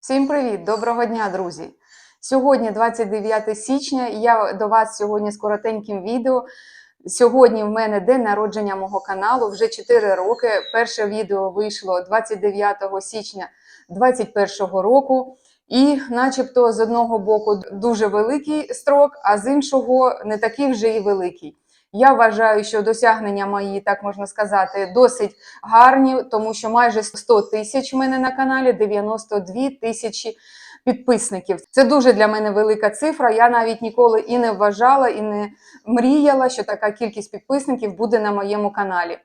Всім привіт! Доброго дня, друзі! Сьогодні 29 січня, я до вас сьогодні з коротеньким відео. Сьогодні в мене день народження мого каналу, вже 4 роки. Перше відео вийшло 29 січня 2021 року. І, начебто, з одного боку дуже великий строк, а з іншого не такий вже і великий. Я вважаю, що досягнення мої, так можна сказати, досить гарні, тому що майже 100 тисяч в мене на каналі, 92 тисячі підписників. Це дуже для мене велика цифра. Я навіть ніколи і не вважала, і не мріяла, що така кількість підписників буде на моєму каналі.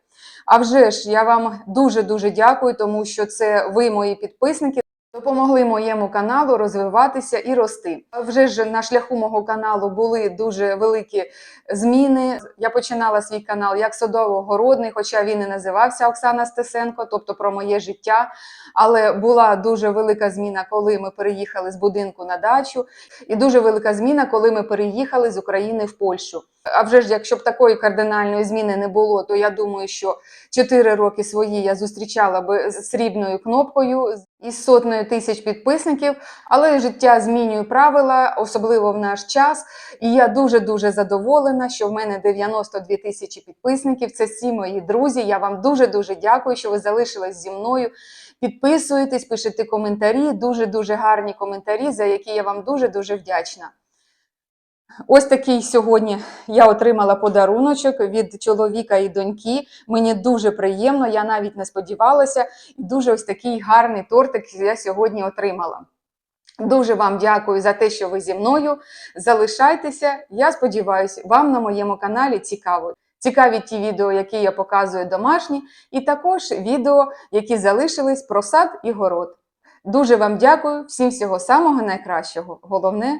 А вже ж я вам дуже дуже дякую, тому що це ви, мої підписники. Допомогли моєму каналу розвиватися і рости. Вже ж на шляху мого каналу були дуже великі зміни. Я починала свій канал як садово-городний, хоча він і називався Оксана Стесенко, тобто про моє життя. Але була дуже велика зміна, коли ми переїхали з будинку на дачу, і дуже велика зміна, коли ми переїхали з України в Польщу. А вже ж, якщо б такої кардинальної зміни не було, то я думаю, що 4 роки свої я зустрічала би з срібною кнопкою із сотнею тисяч підписників, але життя змінює правила, особливо в наш час. І я дуже дуже задоволена, що в мене 92 тисячі підписників. Це всі мої друзі. Я вам дуже дуже дякую, що ви залишились зі мною. Підписуєтесь, пишете коментарі, дуже дуже гарні коментарі, за які я вам дуже дуже вдячна. Ось такий сьогодні я отримала подаруночок від чоловіка і доньки. Мені дуже приємно, я навіть не сподівалася. І дуже ось такий гарний тортик я сьогодні отримала. Дуже вам дякую за те, що ви зі мною. Залишайтеся. Я сподіваюся, вам на моєму каналі цікаво. Цікаві ті відео, які я показую домашні, і також відео, які залишились про сад і город. Дуже вам дякую, всім всього самого найкращого. Головне